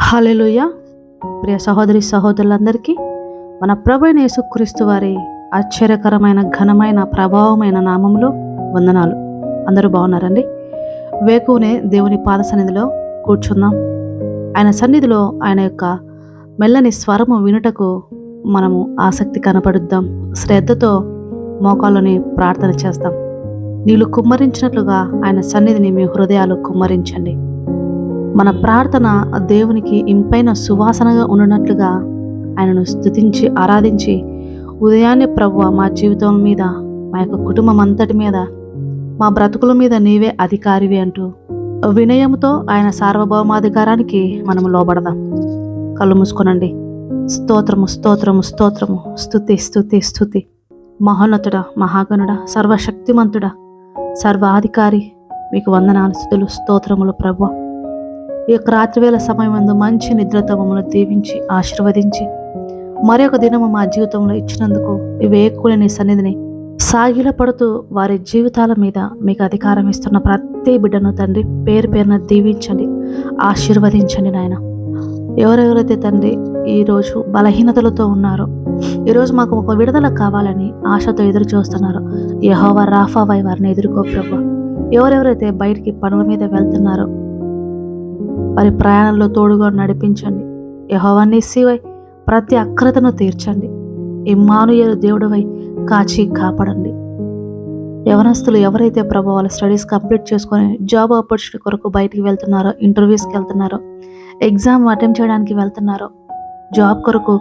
Hallelujah ప్రియ సహోదరి సహోదరులందరికీ మన ప్రభైన యేసుక్రీస్తు వారి ఆశ్చర్యకరమైన ఘనమైన ప్రభావమైన నామంలో వందనాలు. అందరూ బాగున్నారండి? వేకునే దేవుని పాద సన్నిధిలో కూర్చుందాం ఆయన సన్నిధిలో ఆయన యొక్క మెల్లని స్వరము వినుటకు మనము ఆసక్తి కనపడుద్దాం. శ్రద్ధతో మోకాళ్ళని ప్రార్థన చేస్తాం. నీళ్ళు కుమ్మరించినట్లుగా ఆయన సన్నిధిని మీ హృదయాలు కుమ్మరించండి. మన ప్రార్థన దేవునికి ఇంపైన సువాసనగా ఉన్నట్లుగా ఆయనను స్తుతించి ఆరాధించి ఉదయాన్నే ప్రభు మా జీవితం మీద మా యొక్క కుటుంబం అంతటి మీద మా బ్రతుకుల మీద నీవే అధికారివి అంటూ వినయంతో ఆయన సార్వభౌమాధికారానికి మనము లోబడదాం. కళ్ళు మూసుకొనండి. స్తోత్రము స్తోత్రము స్తోత్రము. స్థుతి స్థుతి స్థుతి మహోన్నతుడ మహాగణుడ సర్వశక్తిమంతుడ సర్వాధికారి మీకు వందనాలు స్థుతులు స్తోత్రములు ప్రభు ఈ యొక్క రాత్రివేళ సమయం అందు మంచి నిద్రతో మమ్మల్ని దీవించి ఆశీర్వదించి మరొక దినము మా జీవితంలో ఇచ్చినందుకు ఇవి ఎక్కువ సన్నిధిని సాగిల పడుతూ వారి జీవితాల మీద మీకు అధికారం ఇస్తున్న ప్రతి బిడ్డను తండ్రి పేరు పేరున దీవించండి ఆశీర్వదించండి నాయన. ఎవరెవరైతే తండ్రి ఈరోజు బలహీనతలతో ఉన్నారో ఈరోజు మాకు ఒక విడుదల కావాలని ఆశతో ఎదురు చూస్తున్నారు యహోవా రాఫావై వారిని ఎదుర్కో ప్రభు. ఎవరెవరైతే బయటికి పనుల మీద వెళ్తున్నారో వారి ప్రయాణంలో తోడుగా నడిపించండి. యహోవాన్ని ప్రతి అక్రతను తీర్చండి. ఇమ్మానుయలు దేవుడివై కాచి కాపాడండి. యవనస్తులు ఎవరైతే ప్రభు వాళ్ళ స్టడీస్ కంప్లీట్ చేసుకొని జాబ్ ఆపర్చునిటీ కొరకు బయటికి వెళ్తున్నారో ఇంటర్వ్యూస్కి వెళ్తున్నారో ఎగ్జామ్ అటెంప్ట్ చేయడానికి వెళ్తున్నారో జాబ్ కొరకు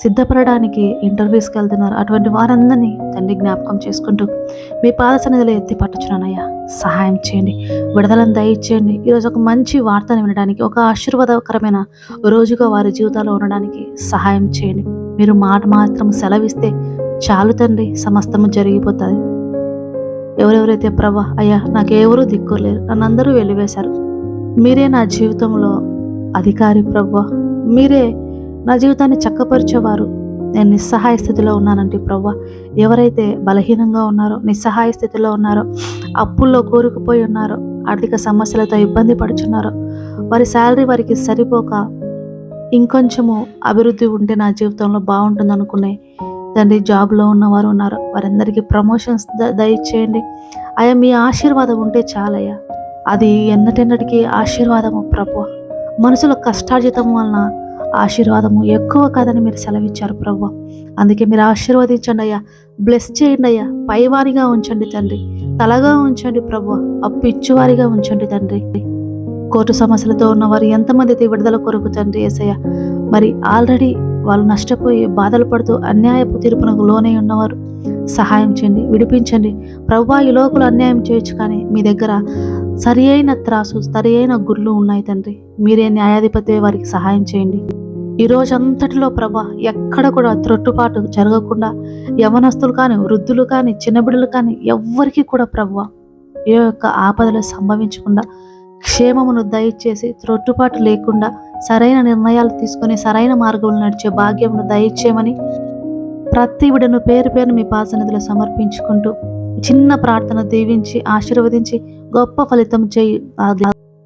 సిద్ధపడడానికి ఇంటర్వ్యూస్కి వెళ్తున్నారు. అటువంటి వారందరినీ తండ్రి జ్ఞాపకం చేసుకుంటూ మీ పాద సన్నిధిలో ఎత్తి పట్టుచున్నానయ్యా. సహాయం చేయండి. విడుదలను దయచేయండి. ఈరోజు ఒక మంచి వార్తను వినడానికి ఒక ఆశీర్వాదకరమైన రోజుగా వారి జీవితాల్లో ఉండడానికి సహాయం చేయండి. మీరు మాట మాత్రం సెలవిస్తే చాలు తండ్రి సమస్తము జరిగిపోతుంది. ఎవరెవరైతే ప్రభా అయ్యా నాకెవరూ దిక్కులేరు నన్ను అందరూ వెళ్ళివేశారు మీరే నా జీవితంలో అధికారి ప్రభా. మీరే నా జీవితాన్ని చక్కపరిచేవారు. నేను నిస్సహాయ స్థితిలో ఉన్నానంటే ప్రవ్వా ఎవరైతే బలహీనంగా ఉన్నారో నిస్సహాయ స్థితిలో ఉన్నారో అప్పుల్లో కోరుకుపోయి ఉన్నారో ఆర్థిక సమస్యలతో ఇబ్బంది పడుచున్నారో వారి శాలరీ వారికి సరిపోక ఇంకొంచెము అభివృద్ధి ఉంటే నా జీవితంలో బాగుంటుంది అనుకునే తండ్రి జాబ్లో ఉన్నవారు ఉన్నారు. వారందరికీ ప్రమోషన్స్ ద- దయచేయండి. అయ్యా మీ ఆశీర్వాదం ఉంటే చాలయ్యా. అది ఎన్నటెన్నటికీ ఆశీర్వాదము ప్రభు మనుషుల కష్టార్జితం వలన ఆశీర్వాదము. ఎక్కువ కాదని మీరు సెలవిచ్చారు ప్రభు. అందుకే మీరు ఆశీర్వదించండి అయ్యా. బ్లెస్ చేయండి అయ్యా. పైవారిగా ఉంచండి తండ్రి. తలగా ఉంచండి ప్రభు. అప్పు ఇచ్చువారిగా ఉంచండి తండ్రి. కోర్టు సమస్యలతో ఉన్నవారు ఎంతమంది అయితే విడుదల కొరకు తండ్రి ఏసయ్య. మరి ఆల్రెడీ వాళ్ళు నష్టపోయి బాధలు పడుతూ అన్యాయపు తీర్పునకు లోనై ఉన్నవారు. సహాయం చేయండి విడిపించండి. ప్రభా ఈ లోకులు అన్యాయం చేయొచ్చు కానీ మీ దగ్గర సరి అయిన త్రాసు సరి అయిన గుర్లు ఉన్నాయి తండ్రి. మీరే న్యాయాధిపతి వారికి సహాయం చేయండి. ఈ రోజంతటిలో ప్రభా ఎక్కడ కూడా త్రొట్టుపాటు జరగకుండా యవనస్తులు కానీ వృద్ధులు కానీ చిన్నబిడ్డలు కానీ ఎవ్వరికీ కూడా ప్రభా ఏ యొక్క ఆపదలు సంభవించకుండా క్షేమమును దయచేసి త్రొట్టుపాటు లేకుండా సరైన నిర్ణయాలు తీసుకొని సరైన మార్గంలో నడిచే భాగ్యమును దయచేయమని ప్రతి విడను పేరు పేరు మీ పాసనదిలో సమర్పించుకుంటూ చిన్న ప్రార్థన దీవించి ఆశీర్వదించి గొప్ప ఫలితం చేయి.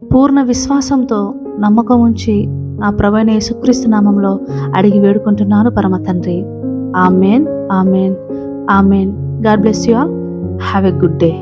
పూర్ణ విశ్వాసంతో నమ్మకం ఉంచి నా ప్రభైన యేసుక్రీస్తు నామంలో అడిగి వేడుకుంటున్నాను పరమ తండ్రి. Amen amen amen. God bless you all. Have a good day.